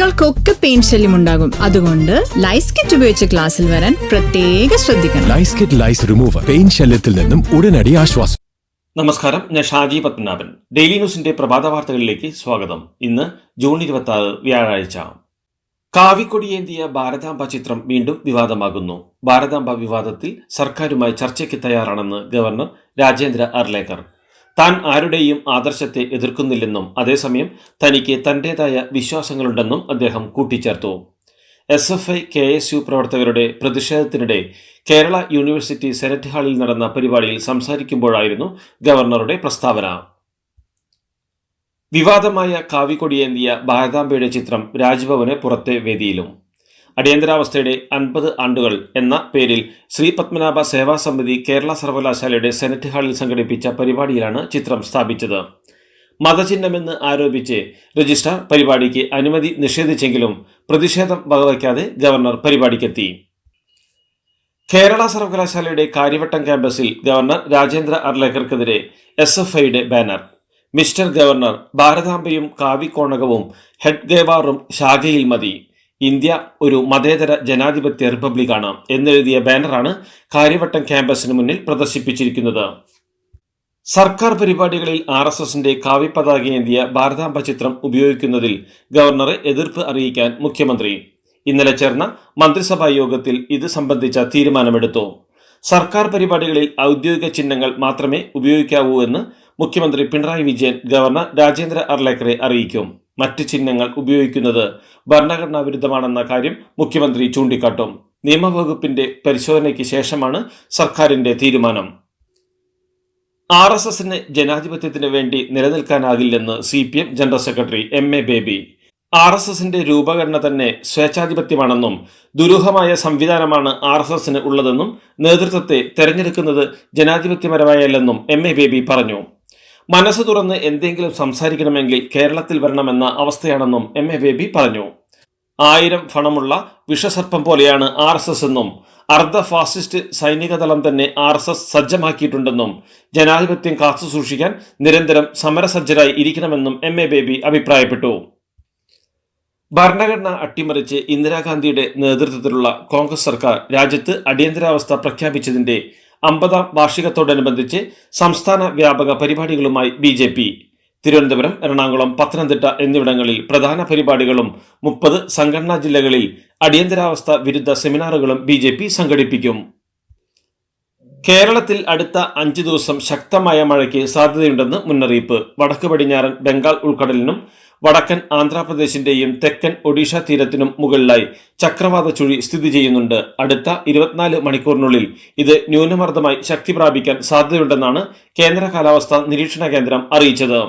കുട്ടികൾക്കൊക്കെ പെയിൻ ശല്യം ഉണ്ടാകും. അതുകൊണ്ട് ലൈസ് കിറ്റ് ഉപയോഗിച്ച് ക്ലാസ്സിൽ വരാൻ പ്രത്യേക ശ്രദ്ധിക്കണം. ലൈസ് കിറ്റ് ലൈസ് റിമൂവർ പെയിൻ ശല്യത്തിൽ നിന്നും ഉടനടി ആശ്വാസം. നമസ്കാരം ഞാൻ ഷാജി പത്മനാഭൻ. ഡെയിലി ന്യൂസിന്റെ പ്രഭാത വാർത്തകളിലേക്ക് സ്വാഗതം. ഇന്ന് ജൂൺ ഇരുപത്തി ആറ് വ്യാഴാഴ്ച. കാവിക്കൊടിയേന്തിയ ഭാരതാംബ ചിത്രം വീണ്ടും വിവാദമാകുന്നു. ഭാരതാംബ വിവാദത്തിൽ സർക്കാരുമായി ചർച്ചയ്ക്ക് തയ്യാറാണെന്ന് ഗവർണർ രാജേന്ദ്ര അർലേക്കർ. താൻ ആരുടെയും ആദർശത്തെ എതിർക്കുന്നില്ലെന്നും അതേസമയം തനിക്ക് തന്റേതായ വിശ്വാസങ്ങളുണ്ടെന്നും അദ്ദേഹം കൂട്ടിച്ചേർത്തു. S F I K S U പ്രവർത്തകരുടെ പ്രതിഷേധത്തിനിടെ കേരള യൂണിവേഴ്സിറ്റി സെനറ്റ് ഹാളിൽ നടന്ന പരിപാടിയിൽ സംസാരിക്കുമ്പോഴായിരുന്നു ഗവർണറുടെ പ്രസ്താവന. വിവാദമായ കാവിക്കൊടിയേന്തിയ ഭാരതാംബയുടെ ചിത്രം രാജ്ഭവന് പുറത്തെ വേദിയിലും. അടിയന്തരാവസ്ഥയുടെ അൻപത് ആണ്ടുകൾ എന്ന പേരിൽ ശ്രീ പത്മനാഭ സേവാ സമിതി കേരള സർവകലാശാലയുടെ സെനറ്റ് ഹാളിൽ സംഘടിപ്പിച്ച പരിപാടിയിലാണ് ചിത്രം സ്ഥാപിച്ചത്. മതചിഹ്നമെന്ന് ആരോപിച്ച് രജിസ്ട്രാർ പരിപാടിക്ക് അനുമതി നിഷേധിച്ചെങ്കിലും പ്രതിഷേധം വകവയ്ക്കാതെ ഗവർണർ പരിപാടിക്കെത്തി. കേരള സർവകലാശാലയുടെ കാര്യവട്ടം ക്യാമ്പസിൽ ഗവർണർ രാജേന്ദ്ര അർലേക്കർക്കെതിരെ എസ് എഫ് ഐയുടെ ബാനർ. മിസ്റ്റർ ഗവർണർ ഭാരതാംബയും കാവിക്കോണകവും ഹെഡ് ഗേവാറും ശാഖയിൽ മതി. ഇന്ത്യ ഒരു മതേതര ജനാധിപത്യ റിപ്പബ്ലിക്കാണ് എന്നെഴുതിയ ബാനറാണ് കാര്യവട്ടം ക്യാമ്പസിന് മുന്നിൽ പ്രദർശിപ്പിച്ചിരിക്കുന്നത്. സർക്കാർ പരിപാടികളിൽ ആർ എസ് എസിന്റെ കാവ്യപതാകയേന്തിയ ഭാരതാംബ ചിത്രം ഉപയോഗിക്കുന്നതിൽ ഗവർണറെ എതിർപ്പ് അറിയിക്കാൻ മുഖ്യമന്ത്രി. ഇന്നലെ ചേർന്ന മന്ത്രിസഭാ യോഗത്തിൽ ഇത് സംബന്ധിച്ച തീരുമാനമെടുത്തു. സർക്കാർ പരിപാടികളിൽ ഔദ്യോഗിക ചിഹ്നങ്ങൾ മാത്രമേ ഉപയോഗിക്കാവൂ എന്ന് മുഖ്യമന്ത്രി പിണറായി വിജയൻ ഗവർണർ രാജേന്ദ്ര അർലേക്കറെ അറിയിക്കും. മറ്റ് ചിഹ്നങ്ങൾ ഉപയോഗിക്കുന്നത് ഭരണഘടനാ വിരുദ്ധമാണെന്ന കാര്യം മുഖ്യമന്ത്രി ചൂണ്ടിക്കാട്ടും. നിയമവകുപ്പിന്റെ പരിശോധനയ്ക്ക് ശേഷമാണ് സർക്കാരിന്റെ തീരുമാനം. ആർ എസ് എസിന് ജനാധിപത്യത്തിന് വേണ്ടി നിലനിൽക്കാനാകില്ലെന്ന് C P M general secretary M A Baby. R S എസിന്റെ രൂപഘടന തന്നെ സ്വേച്ഛാധിപത്യമാണെന്നും ദുരൂഹമായ സംവിധാനമാണ് ആർ എസ് എസിന് ഉള്ളതെന്നും നേതൃത്വത്തെ തെരഞ്ഞെടുക്കുന്നത് ജനാധിപത്യപരമായല്ലെന്നും എം എ ബേബി പറഞ്ഞു. മനസ്സ് തുറന്ന് എന്തെങ്കിലും സംസാരിക്കണമെങ്കിൽ കേരളത്തിൽ വരണമെന്ന അവസ്ഥയാണെന്നും എം എ ബേബി പറഞ്ഞു. ആയിരം ഫണമുള്ള വിഷസർപ്പം പോലെയാണ് ആർ എസ് എസ് എന്നും അർദ്ധ ഫാസിസ്റ്റ് സൈനിക തലം തന്നെ ആർ എസ് എസ് സജ്ജമാക്കിയിട്ടുണ്ടെന്നും ജനാധിപത്യം കാത്തു സൂക്ഷിക്കാൻ നിരന്തരം സമരസജ്ജരായി ഇരിക്കണമെന്നും എം എ ബേബി അഭിപ്രായപ്പെട്ടു. ഭരണഘടന അട്ടിമറിച്ച് ഇന്ദിരാഗാന്ധിയുടെ നേതൃത്വത്തിലുള്ള കോൺഗ്രസ് സർക്കാർ രാജ്യത്ത് അടിയന്തരാവസ്ഥ പ്രഖ്യാപിച്ചതിന്റെ അമ്പതാം വാർഷികത്തോടനുബന്ധിച്ച് സംസ്ഥാന വ്യാപക പരിപാടികളുമായി B J P. Thiruvananthapuram Ernakulam Pathanamthitta എന്നിവിടങ്ങളിൽ പ്രധാന പരിപാടികളും മുപ്പത് സംഘടനാ ജില്ലകളിൽ അടിയന്തരാവസ്ഥ വിരുദ്ധ സെമിനാറുകളും ബി ജെ പി സംഘടിപ്പിക്കും. കേരളത്തിൽ അടുത്ത അഞ്ച് ദിവസം ശക്തമായ മഴയ്ക്ക് സാധ്യതയുണ്ടെന്ന് മുന്നറിയിപ്പ്. വടക്ക് പടിഞ്ഞാറൻ ബംഗാൾ ഉൾക്കടലിനും വടക്കൻ ആന്ധ്രാപ്രദേശിന്റെയും തെക്കൻ ഒഡീഷ തീരത്തിനും മുകളിലായി ചക്രവാത ചുഴി സ്ഥിതി ചെയ്യുന്നുണ്ട്. അടുത്ത ഇരുപത്തിനാല് മണിക്കൂറിനുള്ളിൽ ഇത് ന്യൂനമർദ്ദമായി ശക്തി പ്രാപിക്കാൻ സാധ്യതയുണ്ടെന്നാണ് കേന്ദ്ര കാലാവസ്ഥാ നിരീക്ഷണ കേന്ദ്രം അറിയിച്ചത്.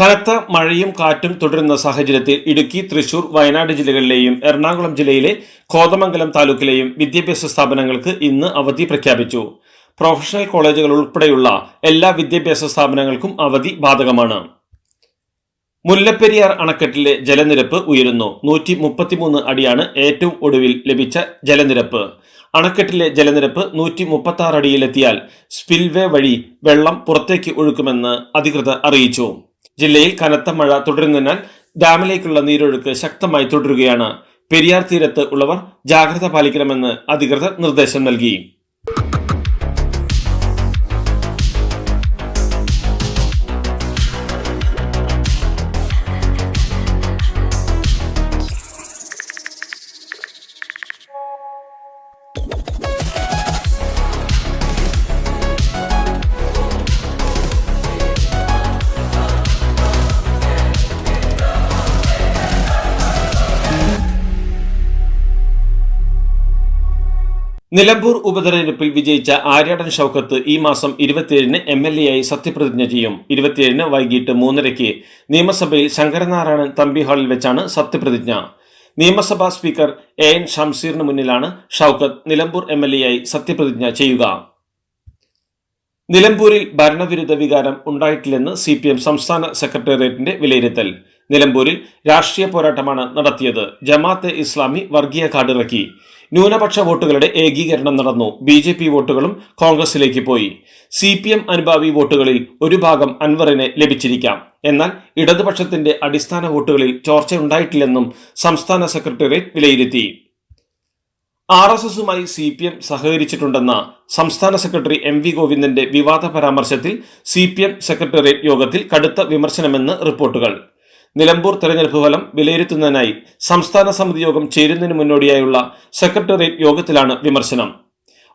കനത്ത മഴയും കാറ്റും തുടരുന്ന സാഹചര്യത്തിൽ ഇടുക്കി തൃശൂർ വയനാട് ജില്ലകളിലെയും എറണാകുളം ജില്ലയിലെ കോതമംഗലം താലൂക്കിലെയും വിദ്യാഭ്യാസ സ്ഥാപനങ്ങൾക്ക് ഇന്ന് അവധി പ്രഖ്യാപിച്ചു. പ്രൊഫഷണൽ കോളേജുകൾ ഉൾപ്പെടെയുള്ള എല്ലാ വിദ്യാഭ്യാസ സ്ഥാപനങ്ങൾക്കും അവധി ബാധകമാണ്. മുല്ലപ്പെരിയാർ അണക്കെട്ടിലെ ജലനിരപ്പ് ഉയരുന്നു. നൂറ്റി മുപ്പത്തിമൂന്ന് അടിയാണ് ഏറ്റവും ഒടുവിൽ ലഭിച്ച ജലനിരപ്പ്. അണക്കെട്ടിലെ ജലനിരപ്പ് നൂറ്റി മുപ്പത്തി ആറ് അടിയിലെത്തിയാൽ സ്പിൽവേ വഴി വെള്ളം പുറത്തേക്ക് ഒഴുക്കുമെന്ന് അധികൃതർ അറിയിച്ചു. ജില്ലയിൽ കനത്ത മഴ തുടരുന്നതിനാൽ ഡാമിലേക്കുള്ള നീരൊഴുക്ക് ശക്തമായി തുടരുകയാണ്. പെരിയാർ തീരത്ത് ഉള്ളവർ ജാഗ്രത പാലിക്കണമെന്ന് അധികൃതർ നിർദ്ദേശം നൽകി. നിലമ്പൂർ ഉപതെരഞ്ഞെടുപ്പിൽ വിജയിച്ച ആര്യാടൻ ഷൌക്കത്ത് ഈ മാസം ഇരുപത്തിയേഴിന് എം എൽ എ ആയി സത്യപ്രതിജ്ഞ ചെയ്യും. ഇരുപത്തിയേഴിന് വൈകിട്ട് മൂന്നരയ്ക്ക് നിയമസഭയിൽ ശങ്കരനാരായണൻ തമ്പി ഹാളിൽ വെച്ചാണ് സത്യപ്രതിജ്ഞ. നിയമസഭാ സ്പീക്കർ എ എൻ ഷംസീറിന് മുന്നിലാണ് Shoukath Nilambur M L A ആയി സത്യപ്രതിജ്ഞ ചെയ്യുക. നിലമ്പൂരിൽ ഭരണവിരുദ്ധ വികാരം ഉണ്ടായിട്ടില്ലെന്ന് സി പി എം സംസ്ഥാന സെക്രട്ടേറിയറ്റിന്റെ വിലയിരുത്തൽ. നിലമ്പൂരിൽ രാഷ്ട്രീയ പോരാട്ടമാണ് നടത്തിയത്. ജമാഅത്തെ ഇസ്ലാമി വർഗീയ കാർഡിറക്കി. ന്യൂനപക്ഷ വോട്ടുകളുടെ ഏകീകരണം നടന്നു. ബി ജെ പി വോട്ടുകളും കോൺഗ്രസിലേക്ക് പോയി. സി പി എം അനുഭാവി വോട്ടുകളിൽ ഒരു ഭാഗം അൻവറിന് ലഭിച്ചിരിക്കാം. എന്നാൽ ഇടതുപക്ഷത്തിന്റെ അടിസ്ഥാന വോട്ടുകളിൽ ചോർച്ചയുണ്ടായിട്ടില്ലെന്നും സംസ്ഥാന സെക്രട്ടേറിയറ്റ് വിലയിരുത്തി. ആർ എസ് എസുമായി സി പി എം സഹകരിച്ചിട്ടുണ്ടെന്ന സംസ്ഥാന സെക്രട്ടറി എം വി ഗോവിന്ദന്റെ വിവാദ പരാമർശത്തിൽ സി പി എം സെക്രട്ടേറിയറ്റ് യോഗത്തിൽ കടുത്ത വിമർശനമെന്ന് റിപ്പോർട്ടുകൾ. നിലമ്പൂർ തെരഞ്ഞെടുപ്പ് ഫലം വിലയിരുത്തുന്നതിനായി സംസ്ഥാന സമിതി യോഗം ചേരുന്നതിന് മുന്നോടിയായുള്ള സെക്രട്ടേറിയറ്റ് യോഗത്തിലാണ് വിമർശനം.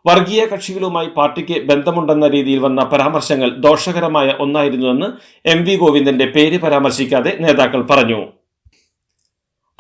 വർഗീയ കക്ഷികളുമായി പാർട്ടിക്ക് ബന്ധമുണ്ടെന്ന രീതിയിൽ വന്ന പരാമർശങ്ങൾ ദോഷകരമായ ഒന്നായിരുന്നുവെന്ന് എം വി ഗോവിന്ദന്റെ പേര് പരാമർശിക്കാതെ നേതാക്കൾ പറഞ്ഞു.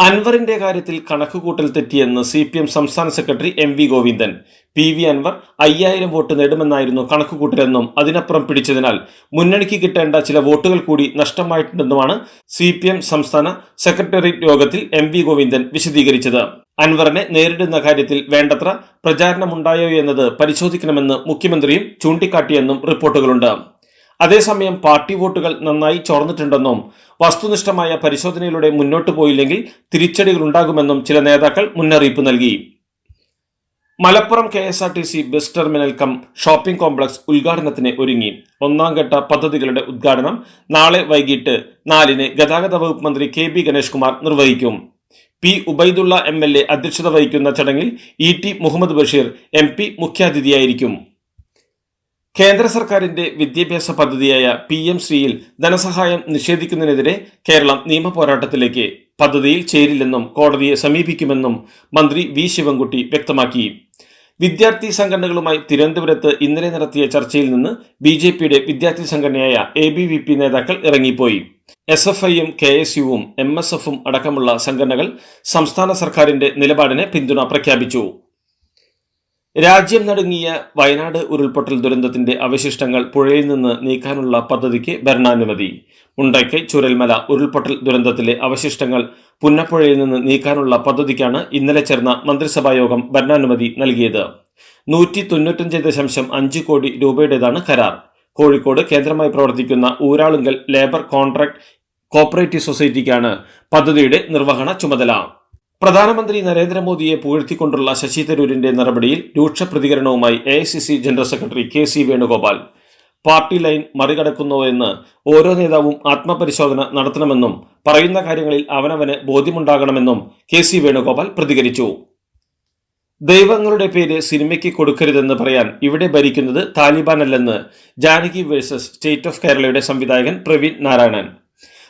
അൻവറിന്റെ കാര്യത്തിൽ കണക്കുകൂട്ടൽ തെറ്റിയെന്ന് സി പി എം സംസ്ഥാന secretary M V Govindan. P V Anvar അയ്യായിരം വോട്ട് നേടുമെന്നായിരുന്നു കണക്കുകൂട്ടലെന്നും അതിനപ്പുറം പിടിച്ചതിനാൽ മുന്നണിക്ക് കിട്ടേണ്ട ചില വോട്ടുകൾ കൂടി നഷ്ടമായിട്ടുണ്ടെന്നുമാണ് സി പി എം സംസ്ഥാന സെക്രട്ടേറിയറ്റ് യോഗത്തിൽ എം വി ഗോവിന്ദൻ വിശദീകരിച്ചത്. അൻവറിനെ നേരിടുന്ന കാര്യത്തിൽ വേണ്ടത്ര പ്രചാരണമുണ്ടായോ എന്നത് പരിശോധിക്കണമെന്ന് മുഖ്യമന്ത്രിയും ചൂണ്ടിക്കാട്ടിയെന്നും റിപ്പോർട്ടുകളുണ്ട്. അതേസമയം പാർട്ടി വോട്ടുകൾ നന്നായി ചോർന്നിട്ടുണ്ടെന്നും വസ്തുനിഷ്ഠമായ പരിശോധനയിലൂടെ മുന്നോട്ടു പോയില്ലെങ്കിൽ തിരിച്ചടികൾ ഉണ്ടാകുമെന്നും ചില നേതാക്കൾ മുന്നറിയിപ്പ് നൽകി. Malappuram K S R T C bus terminal cum shopping complex ഉദ്ഘാടനത്തിന് ഒരുങ്ങി. ഒന്നാം ഘട്ട പദ്ധതികളുടെ ഉദ്ഘാടനം നാളെ വൈകിട്ട് നാലിന് ഗതാഗത വകുപ്പ് മന്ത്രി കെ ബി ഗണേഷ് കുമാർ നിർവഹിക്കും. P Ubaidullah M L A അധ്യക്ഷത വഹിക്കുന്ന ചടങ്ങിൽ E T Muhammad Basheer M P മുഖ്യാതിഥിയായിരിക്കും. കേന്ദ്ര സർക്കാരിന്റെ വിദ്യാഭ്യാസ പദ്ധതിയായ പി എം ശ്രീയിൽ ധനസഹായം നിഷേധിക്കുന്നതിനെതിരെ കേരളം നിയമ പോരാട്ടത്തിലേക്ക് പദ്ധതിയിൽ ചേരില്ലെന്നും കോടതിയെ സമീപിക്കുമെന്നും മന്ത്രി വി ശിവൻകുട്ടി വ്യക്തമാക്കി. വിദ്യാർത്ഥി സംഘടനകളുമായി തിരുവനന്തപുരത്ത് ഇന്നലെ നടത്തിയ ചർച്ചയിൽ നിന്ന് ബി ജെ പിയുടെ വിദ്യാർത്ഥി സംഘടനയായ എ ബി വി പി നേതാക്കൾ ഇറങ്ങിപ്പോയി. എസ് എഫ് ഐയും കെ എസ് യുവും എം എസ് എഫും അടക്കമുള്ള സംഘടനകൾ സംസ്ഥാന സർക്കാരിന്റെ നിലപാടിനെ പിന്തുണ പ്രഖ്യാപിച്ചു. രാജ്യം നടുങ്ങിയ വയനാട് ഉരുൾപൊട്ടൽ ദുരന്തത്തിന്റെ അവശിഷ്ടങ്ങൾ പുഴയിൽ നിന്ന് നീക്കാനുള്ള പദ്ധതിക്ക് ഭരണാനുമതി. മുണ്ടയ്ക്ക് ചുരൽമല ഉരുൾപൊട്ടൽ ദുരന്തത്തിലെ അവശിഷ്ടങ്ങൾ പുന്നപ്പുഴയിൽ നിന്ന് നീക്കാനുള്ള പദ്ധതിക്കാണ് ഇന്നലെ ചേർന്ന മന്ത്രിസഭാ യോഗം ഭരണാനുമതി നൽകിയത്. നൂറ്റി തൊണ്ണൂറ്റഞ്ച് ദശാംശം അഞ്ച് കോടി രൂപയുടേതാണ് കരാർ. കോഴിക്കോട് കേന്ദ്രമായി പ്രവർത്തിക്കുന്ന ഊരാളുങ്കൽ ലേബർ കോൺട്രാക്ട് കോപ്പറേറ്റീവ് സൊസൈറ്റിക്കാണ് പദ്ധതിയുടെ നിർവഹണ ചുമതല. പ്രധാനമന്ത്രി നരേന്ദ്രമോദിയെ പുകഴ്ത്തിക്കൊണ്ടുള്ള ശശി തരൂരിന്റെ നടപടിയിൽ രൂക്ഷ പ്രതികരണവുമായി A general secretary K C Venugopal. Party line മറികടക്കുന്നുവെന്ന് ഓരോ നേതാവും ആത്മപരിശോധന നടത്തണമെന്നും പറയുന്ന കാര്യങ്ങളിൽ അവനവന് ബോധ്യമുണ്ടാകണമെന്നും കെ സി വേണുഗോപാൽ പ്രതികരിച്ചു. ദൈവങ്ങളുടെ പേര് സിനിമയ്ക്ക് കൊടുക്കരുതെന്ന് പറയാൻ ഇവിടെ ഭരിക്കുന്നത് താലിബാനല്ലെന്ന് ജാനകി വേഴ്സസ് സ്റ്റേറ്റ് ഓഫ് കേരളയുടെ സംവിധായകൻ പ്രവീൺ നാരായണൻ.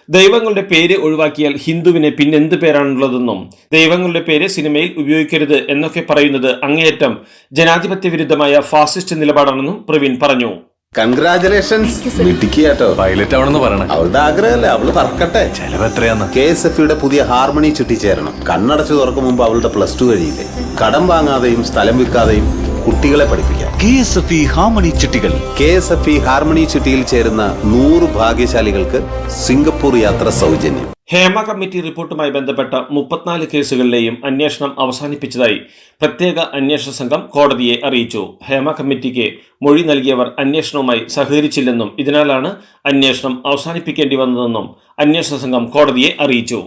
ദൈവങ്ങളുടെ പേര് ഒഴിവാക്കിയാൽ ഹിന്ദുവിന് പിന്നെന്ത് പേരാണുള്ളതെന്നും ദൈവങ്ങളുടെ പേര് സിനിമയിൽ ഉപയോഗിക്കരുത് എന്നൊക്കെ പറയുന്നത് അങ്ങേയറ്റം ജനാധിപത്യ വിരുദ്ധമായ ഫാസിസ്റ്റ് നിലപാടാണെന്നും പ്രവീൺ പറഞ്ഞു. കൺഗ്രാചുലേഷൻസ് മിടുക്കിയാട്ടോ പൈലറ്റ് ആവണമെന്ന് പറയണം. അവളുടെ ആഗ്രഹമല്ലേ? അവൾ പറക്കട്ടെ. ചെലവ് എത്രയാന്ന്? കെ എസ് എഫ് യുടെ പുതിയ ഹാർമണി ചുറ്റിച്ചേരണം. കണ്ണടച്ചു തുറക്കും മുമ്പ് അവളുടെ പ്ലസ് ടു കഴിയില്ലേ? കടം വാങ്ങാതെയും സ്ഥലം വിൽക്കാതെയും കുട്ടികളെ പഠിപ്പിക്കാം. K S F E harmony ചിട്ടികൾ. K S F E harmony ചുറ്റിയിൽ ചേരുന്ന നൂറ് ഭാഗ്യശാലികൾക്ക് സിംഗപ്പൂർ യാത്ര സൗജന്യം. ഹേമ കമ്മിറ്റി റിപ്പോർട്ടുമായി ബന്ധപ്പെട്ട മുപ്പത്തിനാല് കേസുകളിലെയും അന്വേഷണം അവസാനിപ്പിച്ചതായി പ്രത്യേക അന്വേഷണ സംഘം കോടതിയെ അറിയിച്ചു. ഹേമ കമ്മിറ്റിക്ക് മൊഴി നൽകിയവർ അന്വേഷണവുമായി സഹകരിച്ചില്ലെന്നും ഇതിനാലാണ് അന്വേഷണം അവസാനിപ്പിക്കേണ്ടി വന്നതെന്നും അന്വേഷണ സംഘം കോടതിയെ അറിയിച്ചു.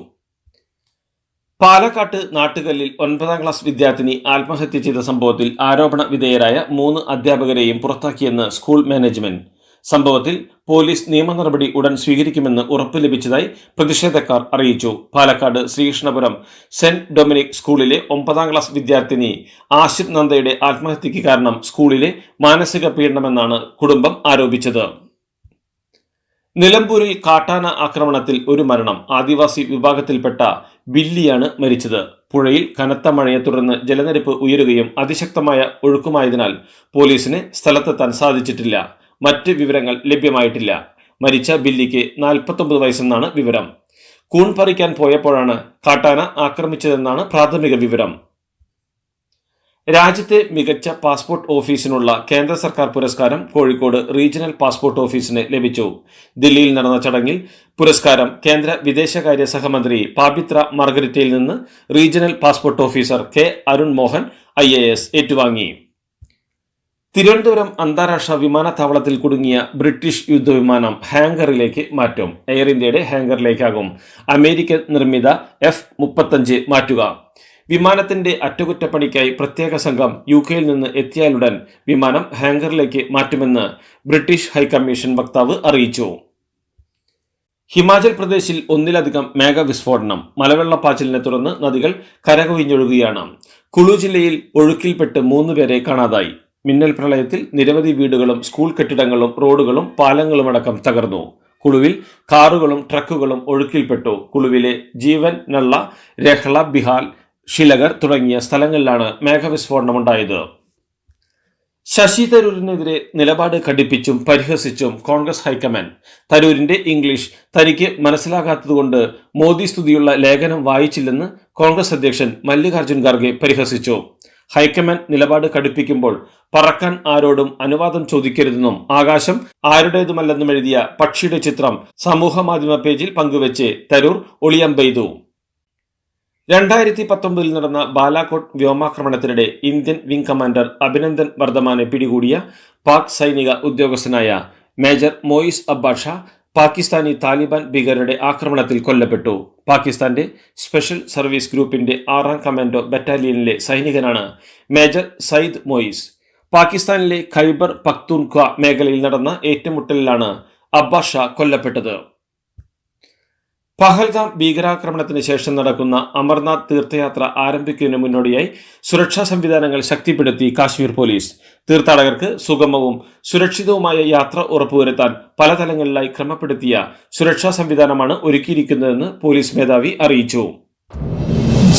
പാലക്കാട്ട് നാട്ടുകല്ലിൽ ഒൻപതാം ക്ലാസ് വിദ്യാർത്ഥിനി ആത്മഹത്യ ചെയ്ത സംഭവത്തിൽ ആരോപണ വിധേയരായ മൂന്ന് അധ്യാപകരെയും പുറത്താക്കിയെന്ന് സ്കൂൾ മാനേജ്മെന്റ്. സംഭവത്തിൽ പോലീസ് നിയമ നടപടി ഉടൻ സ്വീകരിക്കുമെന്ന് ഉറപ്പ് ലഭിച്ചതായി പ്രതിഷേധക്കാർ അറിയിച്ചു. പാലക്കാട് ശ്രീകൃഷ്ണപുരം സെന്റ് ഡൊമിനിക് സ്കൂളിലെ ഒമ്പതാം ക്ലാസ് വിദ്യാർത്ഥിനി ആശിത് നന്ദയുടെ ആത്മഹത്യയ്ക്ക് കാരണം സ്കൂളിലെ മാനസിക പീഡനമെന്നാണ് കുടുംബം ആരോപിച്ചത്. നിലമ്പൂരിൽ കാട്ടാന ആക്രമണത്തിൽ ഒരു മരണം. ആദിവാസി വിഭാഗത്തിൽപ്പെട്ട ബില്ലിയാണ് മരിച്ചത്. പുഴയിൽ കനത്ത മഴയെ തുടർന്ന് ജലനിരപ്പ് ഉയരുകയും അതിശക്തമായ ഒഴുക്കുമായതിനാൽ പോലീസിന് സ്ഥലത്തെത്താൻ സാധിച്ചിട്ടില്ല. മറ്റ് വിവരങ്ങൾ ലഭ്യമായിട്ടില്ല. മരിച്ച ബില്ലിക്ക് നാൽപ്പത്തൊമ്പത് വയസ്സെന്നാണ് വിവരം. കൂൺ പറിക്കാൻ പോയപ്പോഴാണ് കാട്ടാന ആക്രമിച്ചതെന്നാണ് പ്രാഥമിക വിവരം. രാജ്യത്തെ മികച്ച പാസ്പോർട്ട് ഓഫീസിനുള്ള കേന്ദ്ര സർക്കാർ പുരസ്കാരം കോഴിക്കോട് റീജിയണൽ പാസ്പോർട്ട് ഓഫീസിന് ലഭിച്ചു. ദില്ലിയിൽ നടന്ന ചടങ്ങിൽ പുരസ്കാരം കേന്ദ്ര വിദേശകാര്യ സഹമന്ത്രി പാബിത്ര മാർഗരറ്റയിൽ നിന്ന് regional passport officer K Arun Mohan I ഏറ്റുവാങ്ങി. തിരുവനന്തപുരം അന്താരാഷ്ട്ര വിമാനത്താവളത്തിൽ കുടുങ്ങിയ ബ്രിട്ടീഷ് യുദ്ധവിമാനം ഹാങ്കറിലേക്ക് മാറ്റും. എയർ ഇന്ത്യയുടെ ഹാങ്കറിലേക്കാകും അമേരിക്കൻ നിർമ്മിത എഫ് മുപ്പത്തഞ്ച് മാറ്റുക. വിമാനത്തിന്റെ അറ്റകുറ്റപ്പണിക്കായി പ്രത്യേക സംഘം യു കെയിൽ നിന്ന് എത്തിയാലുടൻ വിമാനം ഹാങ്കറിലേക്ക് മാറ്റുമെന്ന് ബ്രിട്ടീഷ് ഹൈക്കമ്മീഷൻ വക്താവ് അറിയിച്ചു. ഹിമാചൽ പ്രദേശിൽ ഒന്നിലധികം മേഘവിസ്ഫോടനം മലവെള്ളപ്പാച്ചിലിനെ തുടർന്ന് നദികൾ കരകവിഞ്ഞൊഴുകുകയാണ്. കുളു ജില്ലയിൽ ഒഴുക്കിൽപ്പെട്ട് മൂന്നുപേരെ കാണാതായി. മിന്നൽ പ്രളയത്തിൽ നിരവധി വീടുകളും സ്കൂൾ കെട്ടിടങ്ങളും റോഡുകളും പാലങ്ങളുമടക്കം തകർന്നു. കുളുവിൽ കാറുകളും ട്രക്കുകളും ഒഴുക്കിൽപ്പെട്ടു. കുളുവിലെ ജീവൻ നള്ള രഹ്ള ബിഹാൽ ഷിലഗർ തുടങ്ങിയ സ്ഥലങ്ങളിലാണ് മേഘവിസ്ഫോടനമുണ്ടായത്. ശശി തരൂരിനെതിരെ നിലപാട് ഘടിപ്പിച്ചും പരിഹസിച്ചും കോൺഗ്രസ് ഹൈക്കമാൻഡ് തരൂരിന്റെ ഇംഗ്ലീഷ് തനിക്ക് മനസ്സിലാകാത്തതുകൊണ്ട് മോദി സ്തുതിയുള്ള ലേഖനം വായിച്ചില്ലെന്ന് കോൺഗ്രസ് അധ്യക്ഷൻ മല്ലികാർജുൻ ഖാർഗെ പരിഹസിച്ചു. ഹൈക്കമാൻഡ് നിലപാട് കടുപ്പിക്കുമ്പോൾ പറക്കാൻ ആരോടും അനുവാദം ചോദിക്കരുതെന്നും ആകാശം ആരുടേതുമല്ലെന്നും എഴുതിയ പക്ഷിയുടെ ചിത്രം സമൂഹ മാധ്യമ പേജിൽ പങ്കുവച്ച് തരൂർ ഒളിയമ്പെയ്തു. രണ്ടായിരത്തി പത്തൊമ്പതിൽ നടന്ന ബാലാകോട്ട് വ്യോമാക്രമണത്തിനിടെ ഇന്ത്യൻ വിംഗ് കമാൻഡർ അഭിനന്ദൻ വർദ്ധമാനെ പിടികൂടിയ പാക് സൈനിക ഉദ്യോഗസ്ഥനായ മേജർ മോയിസ് അബ്ബാഷ പാകിസ്ഥാനി താലിബാൻ ഭീകരരുടെ ആക്രമണത്തിൽ കൊല്ലപ്പെട്ടു. പാകിസ്ഥാന്റെ സ്പെഷ്യൽ സർവീസ് ഗ്രൂപ്പിന്റെ ആറാം കമാൻഡോ ബറ്റാലിയനിലെ സൈനികനാണ് മേജർ സയ്യിദ് മോയിസ്. പാകിസ്ഥാനിലെ ഖൈബർ പക്തൂൺഖ്വ മേഖലയിൽ നടന്ന ഏറ്റുമുട്ടലിലാണ് അബ്ബാഷ കൊല്ലപ്പെട്ടത്. പഹൽഗാം ഭീകരാക്രമണത്തിന് ശേഷം നടക്കുന്ന അമർനാഥ് തീർത്ഥയാത്ര ആരംഭിക്കുന്നതിന് മുന്നോടിയായി സുരക്ഷാ സംവിധാനങ്ങൾ ശക്തിപ്പെടുത്തി കാശ്മീർ പോലീസ്. തീർത്ഥാടകർക്ക് സുഗമവും സുരക്ഷിതവുമായ യാത്ര ഉറപ്പുവരുത്താൻ പല തലങ്ങളിലായി ക്രമപ്പെടുത്തിയ സുരക്ഷാ സംവിധാനമാണ് ഒരുക്കിയിരിക്കുന്നതെന്ന് പോലീസ് മേധാവി അറിയിച്ചു.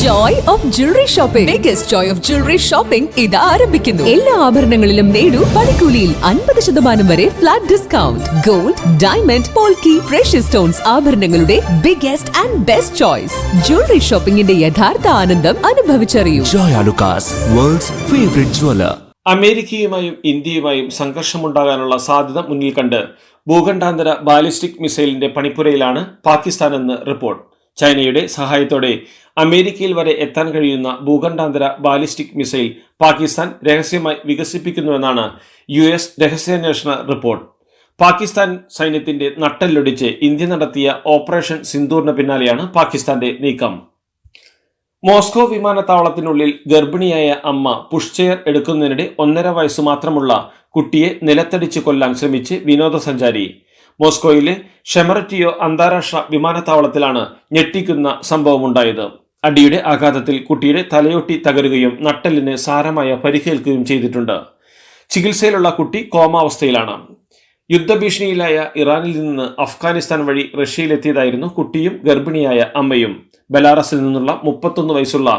Joy of jewellery shopping biggest joy of jewellery shopping ഇത് ആരംഭിക്കുന്നു. എല്ലാ ആഭരണങ്ങളിലും നേടൂ പണിക്കൂലിയിൽ അൻപത് ശതമാനം വരെ flat discount gold diamond polki fresh stones ആഭരണങ്ങളുടെ biggest and best choice jewellery ഷോപ്പിംഗിന്റെ യഥാർത്ഥ ആനന്ദം അനുഭവിച്ചറിയൂ. Joy Alukkas world's favourite jeweller അമേരിക്കയുമായും ഇന്ത്യയുമായും സംഘർഷമുണ്ടാകാനുള്ള സാധ്യത മുന്നിൽ കണ്ട് ഭൂഖണ്ഡാന്തര ബാലിസ്റ്റിക് മിസൈലിന്റെ പണിപ്പുരയിലാണ് പാകിസ്ഥാനെന്ന് റിപ്പോർട്ട്. ചൈനയുടെ സഹായത്തോടെ അമേരിക്കയിൽ വരെ എത്താൻ കഴിയുന്ന ഭൂഖണ്ഡാന്തര ബാലിസ്റ്റിക് മിസൈൽ പാകിസ്ഥാൻ രഹസ്യമായി വികസിപ്പിക്കുന്നുവെന്നാണ് യു എസ് രഹസ്യാന്വേഷണ റിപ്പോർട്ട്. പാകിസ്ഥാൻ സൈന്യത്തിന്റെ നട്ടെല്ലൊടിച്ച് ഇന്ത്യ നടത്തിയ ഓപ്പറേഷൻ സിന്ദൂറിന് പിന്നാലെയാണ് പാകിസ്ഥാന്റെ നീക്കം. മോസ്കോ വിമാനത്താവളത്തിനുള്ളിൽ ഗർഭിണിയായ അമ്മ പുഷ്ചെയർ എടുക്കുന്നതിനിടെ ഒന്നര വയസ്സ് മാത്രമുള്ള കുട്ടിയെ നിലത്തടിച്ച് കൊല്ലാൻ ശ്രമിച്ച് വിനോദസഞ്ചാരി മോസ്കോയിലെ ഷെമററ്റിയോ അന്താരാഷ്ട്ര വിമാനത്താവളത്തിലാണ് ഞെട്ടിക്കുന്ന സംഭവമുണ്ടായത്. അടിയുടെ ആഘാതത്തിൽ കുട്ടിയുടെ തലയൊട്ടി തകരുകയും നട്ടലിന് സാരമായ പരിഹേൽക്കുകയും ചെയ്തിട്ടുണ്ട്. ചികിത്സയിലുള്ള കുട്ടി കോമാവസ്ഥയിലാണ്. യുദ്ധഭീഷണിയിലായ ഇറാനിൽ നിന്ന് അഫ്ഗാനിസ്ഥാൻ വഴി റഷ്യയിലെത്തിയതായിരുന്നു കുട്ടിയും ഗർഭിണിയായ അമ്മയും. ബലാറസിൽ നിന്നുള്ള മുപ്പത്തൊന്ന് വയസ്സുള്ള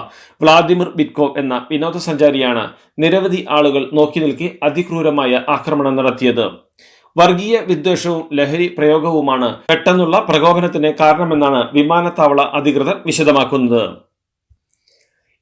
വ്ളാദിമിർ ബിറ്റ്കോവ് എന്ന വിനോദസഞ്ചാരിയാണ് നിരവധി ആളുകൾ നോക്കി നിൽക്കി അതിക്രൂരമായ ആക്രമണം നടത്തിയത്. വർഗീയ വിദ്വേഷവും ലഹരി പ്രയോഗവുമാണ് പെട്ടെന്നുള്ള പ്രകോപനത്തിന് കാരണമെന്നാണ് വിമാനത്താവള അധികൃതർ വിശദമാക്കുന്നത്.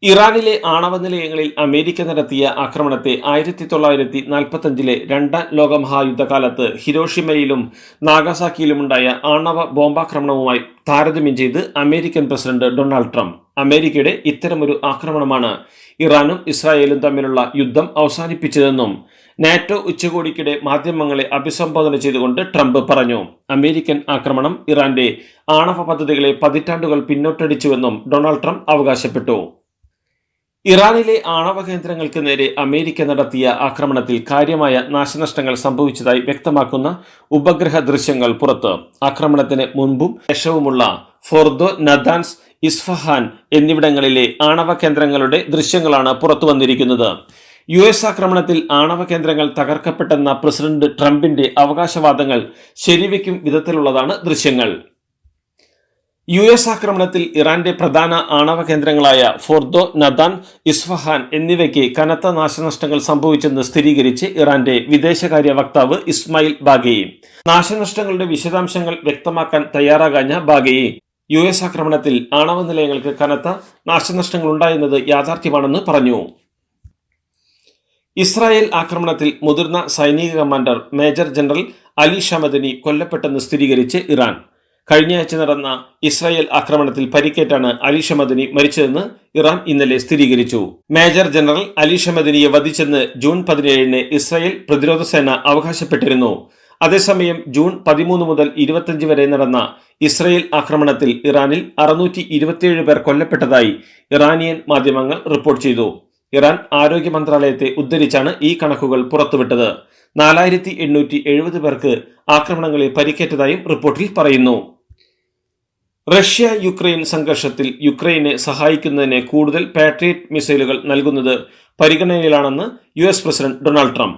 ഇറാനിലെ ആണവ നിലയങ്ങളിൽ അമേരിക്ക നടത്തിയ ആക്രമണത്തെ ആയിരത്തി തൊള്ളായിരത്തി നാൽപ്പത്തഞ്ചിലെ രണ്ടാം ലോകമഹായുദ്ധകാലത്ത് ഹിരോഷിമയിലും നാഗസാക്കിയിലുമുണ്ടായ ആണവ ബോംബാക്രമണവുമായി താരതമ്യം ചെയ്ത് അമേരിക്കൻ പ്രസിഡന്റ് ഡൊണാൾഡ് ട്രംപ്. അമേരിക്കയുടെ ഇത്തരമൊരു ആക്രമണമാണ് ഇറാനും ഇസ്രായേലും തമ്മിലുള്ള യുദ്ധം അവസാനിപ്പിച്ചതെന്നും നാറ്റോ ഉച്ചകോടിക്കിടെ മാധ്യമങ്ങളെ അഭിസംബോധന ചെയ്തുകൊണ്ട് ട്രംപ് പറഞ്ഞു. അമേരിക്കൻ ആക്രമണം ഇറാന്റെ ആണവ പദ്ധതികളെ പതിറ്റാണ്ടുകൾ പിന്നോട്ടടിച്ചുവെന്നും ഡൊണാൾഡ് ട്രംപ് അവകാശപ്പെട്ടു. ഇറാനിലെ ആണവ കേന്ദ്രങ്ങൾക്ക് നേരെ അമേരിക്ക നടത്തിയ ആക്രമണത്തിൽ കാര്യമായ നാശനഷ്ടങ്ങൾ സംഭവിച്ചതായി വ്യക്തമാക്കുന്ന ഉപഗ്രഹ ദൃശ്യങ്ങൾ പുറത്ത്. ആക്രമണത്തിന് മുൻപും ശേഷവുമുള്ള ഫോർദോ നദാൻസ് ഇസ്ഫഹാൻ എന്നിവിടങ്ങളിലെ ആണവ കേന്ദ്രങ്ങളുടെ ദൃശ്യങ്ങളാണ് പുറത്തു വന്നിരിക്കുന്നത് യു എസ് ആക്രമണത്തിൽ ആണവ കേന്ദ്രങ്ങൾ തകർക്കപ്പെട്ടെന്ന പ്രസിഡന്റ് ട്രംപിന്റെ അവകാശവാദങ്ങൾ ശരിവെക്കും വിധത്തിലുള്ളതാണ് ദൃശ്യങ്ങൾ. യു എസ് ആക്രമണത്തിൽ ഇറാന്റെ പ്രധാന ആണവ കേന്ദ്രങ്ങളായ ഫോർദോ നദാൻ ഇസ്ഫഹാൻ എന്നിവയ്ക്ക് കനത്ത നാശനഷ്ടങ്ങൾ സംഭവിച്ചെന്ന് സ്ഥിരീകരിച്ച് ഇറാന്റെ വിദേശകാര്യ വക്താവ് ഇസ്മായിൽ ബാഗയി. നാശനഷ്ടങ്ങളുടെ വിശദാംശങ്ങൾ വ്യക്തമാക്കാൻ തയ്യാറാകാഞ്ഞ ബാഗയി. യു എസ് ആക്രമണത്തിൽ ആണവ നിലയങ്ങൾക്ക് കനത്ത നാശനഷ്ടങ്ങൾ ഉണ്ടായെന്നത് യാഥാർത്ഥ്യമാണെന്ന് പറഞ്ഞു. ഇസ്രായേൽ ആക്രമണത്തിൽ മുതിർന്ന സൈനിക commander major general Ali Shadmani കൊല്ലപ്പെട്ടെന്ന് സ്ഥിരീകരിച്ച് ഇറാൻ. കഴിഞ്ഞയാഴ്ച നടന്ന ഇസ്രായേൽ ആക്രമണത്തിൽ പരിക്കേറ്റാണ് അലി ഷമദനി മരിച്ചതെന്ന് ഇറാൻ ഇന്നലെ സ്ഥിരീകരിച്ചു. മേജർ ജനറൽ അലി ഷമദനിയെ വധിച്ചെന്ന് ജൂൺ പതിനേഴിന് ഇസ്രായേൽ പ്രതിരോധ സേന അവകാശപ്പെട്ടിരുന്നു. അതേസമയം ജൂൺ പതിമൂന്ന് മുതൽ ഇരുപത്തിയഞ്ച് വരെ നടന്ന ഇസ്രായേൽ ആക്രമണത്തിൽ ഇറാനിൽ അറുന്നൂറ്റി പേർ കൊല്ലപ്പെട്ടതായി ഇറാനിയൻ മാധ്യമങ്ങൾ റിപ്പോർട്ട് ചെയ്തു. ഇറാൻ ആരോഗ്യ മന്ത്രാലയത്തെ ഉദ്ധരിച്ചാണ് ഈ കണക്കുകൾ പുറത്തുവിട്ടത്. നാലായിരത്തി എണ്ണൂറ്റി എഴുപത് പേർക്ക് ആക്രമണങ്ങളിൽ പരിക്കേറ്റതായും റിപ്പോർട്ടിൽ പറയുന്നു. റഷ്യ യുക്രൈൻ സംഘർഷത്തിൽ യുക്രൈനെ സഹായിക്കുന്നതിന് കൂടുതൽ പാട്രിയറ്റ് മിസൈലുകൾ നൽകുന്നത് പരിഗണനയിലാണെന്ന് U S president Donald Trump.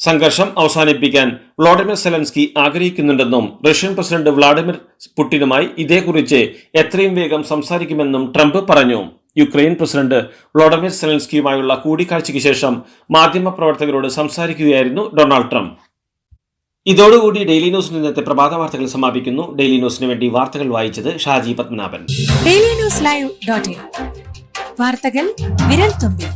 സംഘർഷം അവസാനിപ്പിക്കാൻ വ്ളാഡിമിർ സെലൻസ്കി ആഗ്രഹിക്കുന്നുണ്ടെന്നും റഷ്യൻ പ്രസിഡന്റ് വ്ളാഡിമിർ പുടിനുമായി ഇതേക്കുറിച്ച് എത്രയും വേഗം സംസാരിക്കുമെന്നും ട്രംപ് പറഞ്ഞു. യുക്രൈൻ പ്രസിഡന്റ് വ്ളോഡമിർ സെലൻസ്കിയുമായുള്ള കൂടിക്കാഴ്ചയ്ക്ക് ശേഷം മാധ്യമപ്രവർത്തകരോട് സംസാരിക്കുകയായിരുന്നു ഡൊണാൾഡ് ട്രംപ്. ഇതോടുകൂടി ഡെയിലി ന്യൂസിന് ഇന്നത്തെ പ്രഭാത വാർത്തകൾ സമാപിക്കുന്നു. ഡെയിലി ന്യൂസിന് വേണ്ടി വാർത്തകൾ വായിച്ചത് Shaji Padmanabhan. Daily news live വാർത്തകൾ വിരൽ തുമ്പിൽ.